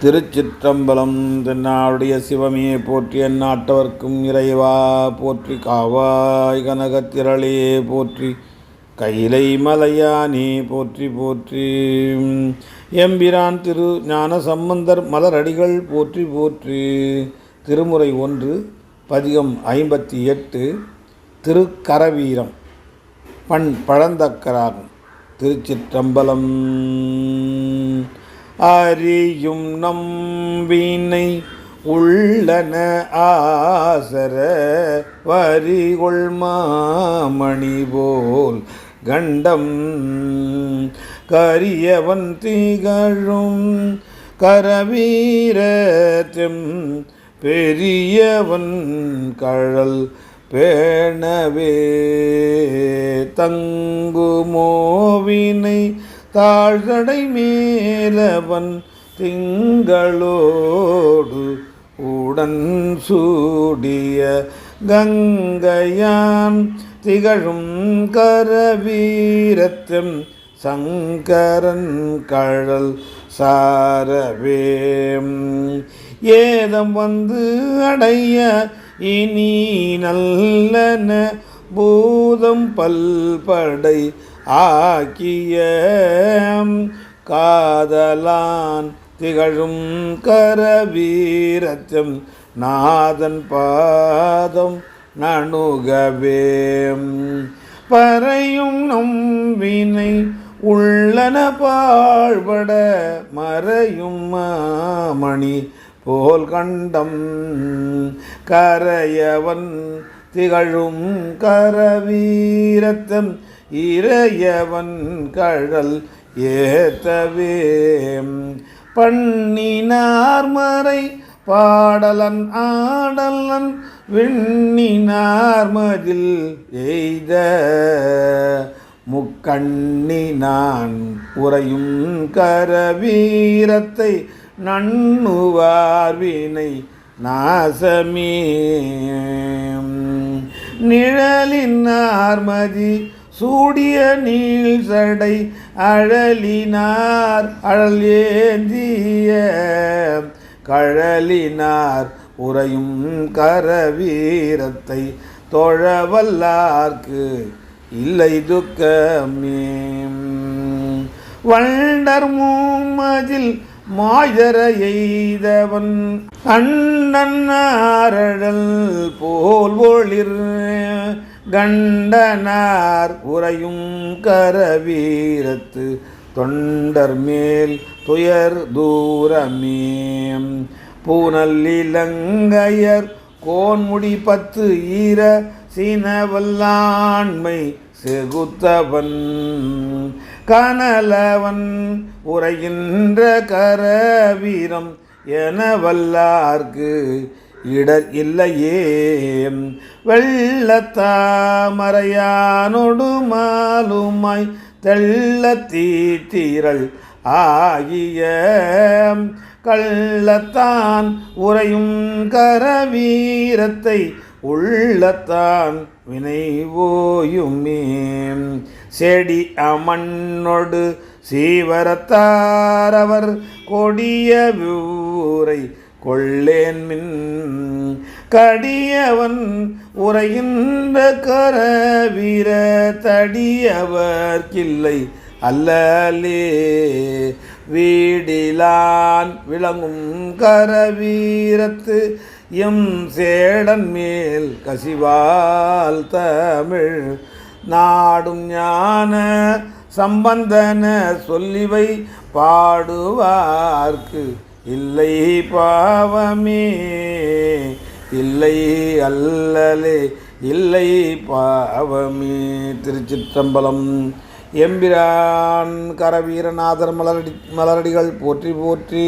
திருச்சிற்றம்பலம் தென்னாளுடைய சிவமே போற்றி எந்நாட்டவர்க்கும் இறைவா போற்றி காவாய் கனகத்திரளே போற்றி கைலை மலையானே போற்றி போற்றி. எம்பிரான் திரு ஞான சம்பந்தர் மலரடிகள் போற்றி போற்றி. திருமுறை ஒன்று பதிகம் ஐம்பத்தி எட்டு திருக்கரவீரம் பண் பழந்தக்கராகும் திருச்சிற்றம்பலம். அறியும் நம்பினை உள்ளன ஆசர வரிகொள் மாமணி போல் கண்டம் கரியவன் திகழும் கரவீரத்திம் பெரியவன் கழல் பேணவே தங்கு தாழ்கடை மேலவன் திங்களோடு உடன் சூடிய கங்கையான் திகழும் கரவீரத்தம் சங்கரன் கழல் சாரவேம் ஏதம் வந்து அடைய இனி நல்லன பூதம் பல்படை ஆக்கிய காதலான் திகழும் கரவீரத்தம் நாதன் பாதம் நணுகவே பறையும் நம்பினை உள்ளன பாழ்பட மறையும் மாமணி போல் கண்டம் கரையவன் திகழும் கரவீரத்தம் இறையவன் கழல் ஏத்தவே. பண்ணினார்மறை பாடலன் ஆடலன் விண்ணினார்மதில் எய்த. முக்கண்ணி நான் உறையும் கரவீரத்தை நண்ணுவார் வினை நாசமே. நிழலின் ஆர்மதி சூடிய நீள் சடை அழலினார் அழல் ஏந்திய கழலினார் உறையும் கரவீரத்தை தொழவல்லார்க்கு இல்லை துக்கமே. வண்டர் மூமதில் மாய்தர எய்தவன் அண்ணன்னாரழல் போல் ஒளிர் கண்டனார் உறையும் கரவீரத்து தொண்டர் மேல் துயர் தூரமே. பூனல்லிலங்கையர் கோன்முடி பத்து ஈர சீனவல்லாண்மை செகுத்தவன் கனலவன் உரைகின்ற கரவீரம் என வல்லார்க்கு இடர் இல்லையே. வெள்ளத்தாமரையானொடு மாலுமாய் தெள்ள தீத்திரள் ஆகிய கள்ளத்தான் உறையும் கரவீரத்தை உள்ளத்தான் வினைவோயுமே செடி அமண்ணொடு சீவரத்தாரவர் கொடிய ஊரை கொள்ளேன் மின். கடியவன் உரைகின்ற கரவீர தடியவர்க்கில்லை அல்லலே. வீடிலான் விளங்கும் கரவீரத்து எம் சேடன் மேல் கசிவால் தமிழ் நாடும் ஞான சம்பந்தன சொல்லிவை பாடுவார்க்கு. இல்லை பாவமே இல்லை அல்லலே இல்லை பாவமே. திருச்சிற்றம்பலம் எம்பிரான் கரவீரநாதர் மலரடி மலரடிகள் போற்றி போற்றி.